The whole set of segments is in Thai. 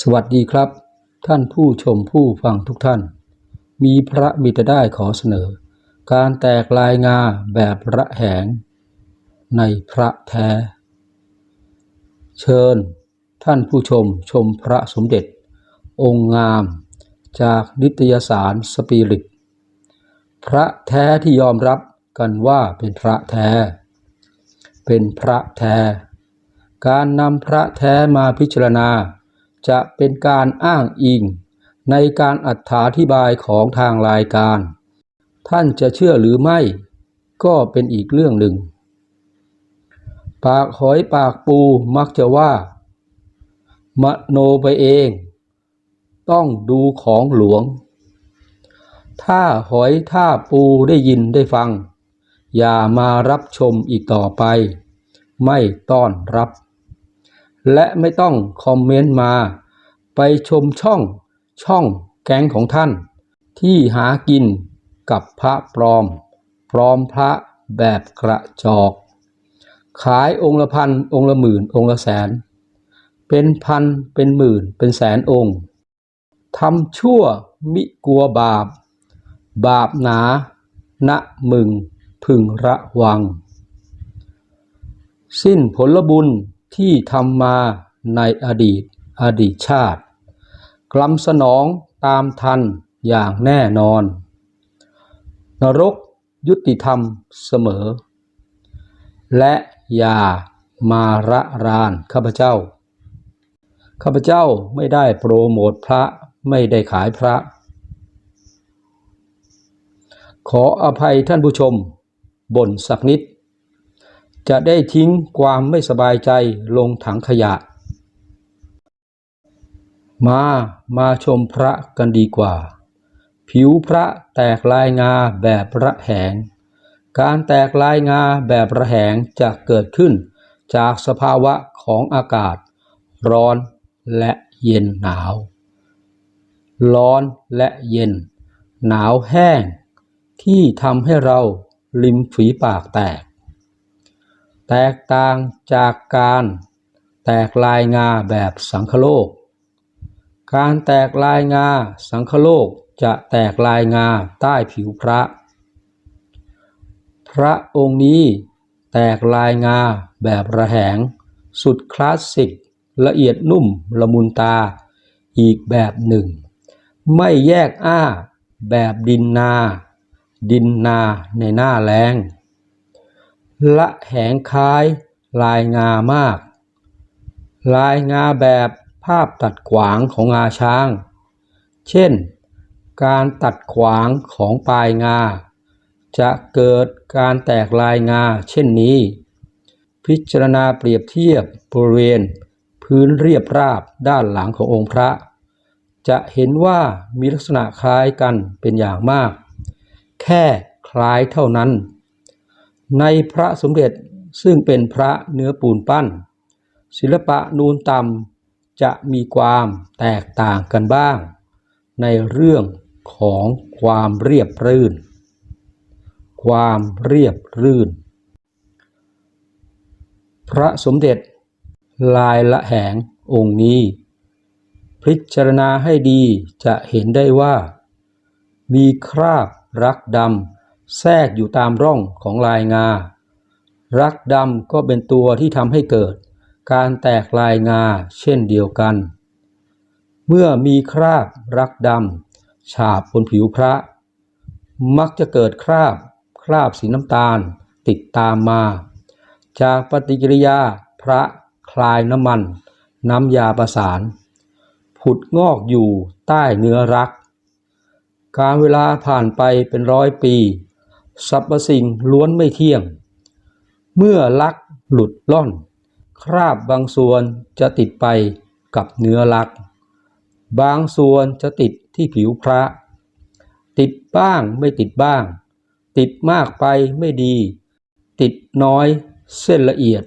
สวัสดีครับ ท่านผู้ชมผู้ฟังทุกท่าน มีพระบิดาได้ขอเสนอ การแตกลายงาแบบระแหง ในพระแท้ เชิญ ท่านผู้ชมชมพระสมเด็จ องค์งาม จากนิตยสารสปิริต พระแท้ที่ยอมรับกันว่าเป็นพระแท้ เป็นพระแท้ การนำพระแท้มาพิจารณา จะเป็นการอ้างอิง ในการอธิบายของทางรายการ ท่านจะเชื่อหรือไม่ ก็เป็นอีกเรื่องหนึ่ง ปากหอยปากปูมักจะว่า มโนไปเอง ต้องดูของหลวง ถ้าหอยถ้าปูได้ยินได้ฟัง อย่ามารับชมอีกต่อไป ไม่ต้อนรับ และไม่ต้องคอมเมนต์มา ไปชมช่องช่องแก๊งของท่าน ที่หากินกับพระปลอม ปลอมพระแบบกระจอก ขายองค์ละพัน องค์ละหมื่น องค์ละแสน เป็นพันเป็นหมื่น เป็นแสนองค์ทำชั่วมิกลัวบาป บาปหนา ณมึงพึงระวัง สิ้นผลบุญ ที่ทำมาในอดีตอดีตชาติกลัมสนองตามทันอย่างแน่นอน นรกยุติธรรมเสมอ และอย่ามาระรานข้าพเจ้า ข้าพเจ้าไม่ได้โปรโมทพระไม่ได้ขายพระ ขออภัยท่านผู้ชมบ่นสักนิด จะได้ทิ้งความไม่สบายใจลงถังขยะ มามาชมพระกันดีกว่า ผิวพระแตกลายงาแบบระแหง การแตกลายงาแบบระแหงจะเกิดขึ้น จากสภาวะของอากาศ ร้อนและเย็นหนาว ร้อนและเย็น หนาวแห้ง ที่ทำให้เราริมฝีปากแตก แตกต่างจากการแตกลายงาแบบสังคโลก การแตกลายงาสังคโลกจะแตกลายงาใต้ผิวพระ พระองค์นี้แตกลายงาแบบระแหง สุดคลาสสิก ละเอียดนุ่มละมุนตาอีกแบบหนึ่ง ไม่แยกอ้าแบบดินนา ดินนาในหน้าแรง ละแหงคล้าย ลายงามาก ลายงาแบบภาพตัดขวางของงาช้าง เช่น การตัดขวางของปลายงา จะเกิดการแตกลายงาเช่นนี้ พิจารณาเปรียบเทียบบริเวณ พื้นเรียบราบด้านหลังขององค์พระ จะเห็นว่ามีลักษณะคล้ายกันเป็นอย่างมาก แค่คล้ายเท่านั้น ในพระสมเด็จซึ่งเป็นพระเนื้อปูนปั้น ศิลปะนูนต่ำจะมีความแตกต่างกันบ้าง ในเรื่องของความเรียบรื่น ความเรียบรื่น พระสมเด็จลายละแหงองค์นี้ พิจารณาให้ดีจะเห็นได้ว่า มีคราบรักดำ แทรกอยู่ตามร่องของลายงา รักดำก็เป็นตัวที่ทำให้เกิด การแตกลายงาเช่นเดียวกัน เมื่อมีคราบรักดำฉาบบนผิวพระ มักจะเกิดคราบคราบสีน้ำตาลติดตามมา จากปฏิกิริยาพระคลายน้ำมัน น้ำยาประสาน ผุดงอกอยู่ใต้เนื้อรัก การเวลาผ่านไปเป็นร้อยปี สรรพสิ่งล้วนไม่เที่ยง เมื่อลักหลุดล่อน คราบบางส่วนจะติดไปกับเนื้อลัก บางส่วนจะติดที่ผิวพระ ติดบ้างไม่ติดบ้าง ติดมากไปไม่ดี ติดน้อยเส้นละเอียด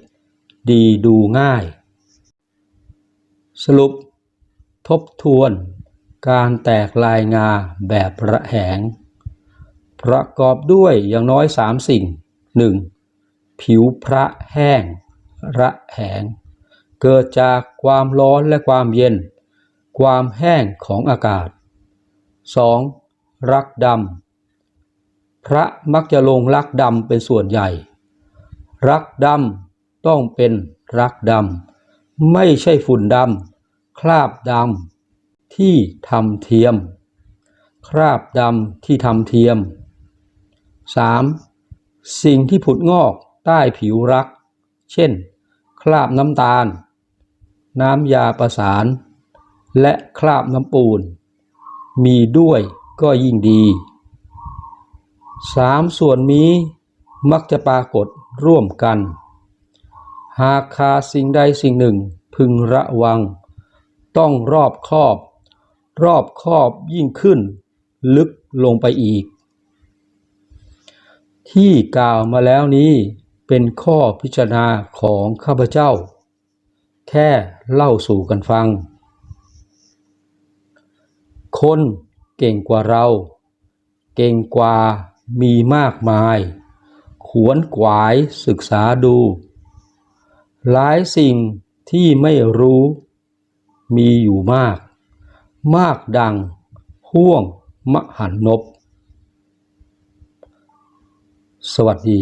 ดีดูง่าย สรุป ทบทวน การแตกลายงาแบบระแหง ประกอบด้วยอย่างน้อยสามสิ่ง 1. ผิวพระแห้ง ระแหง เกิดจากความร้อนและความเย็น ความแห้งของอากาศ 2. รักดำพระมักจะลงรักดำเป็นส่วนใหญ่ รักดำต้องเป็นรักดำไม่ใช่ฝุ่นดำคราบดำที่ทำเทียม คราบดำที่ทำเทียม 3. สิ่งที่ผุดงอกใต้ผิวรัก เช่น คราบน้ำตาล น้ำยาประสาน และคราบน้ำปูน มีด้วยก็ยิ่งดีสามส่วนนี้มักจะปรากฏร่วมกัน หากขาดสิ่งใดสิ่งหนึ่งพึงระวัง ต้องรอบคอบ รอบคอบยิ่งขึ้น ลึกลงไปอีก ที่กล่าวมาแล้วนี้เป็นข้อพิจารณาของข้าพเจ้า แค่เล่าสู่กันฟัง คนเก่งกว่าเรา เก่งกว่ามีมากมาย ขวนขวายศึกษาดู หลายสิ่งที่ไม่รู้มีอยู่มาก มากดังห่วงมหันนบ สวัสดี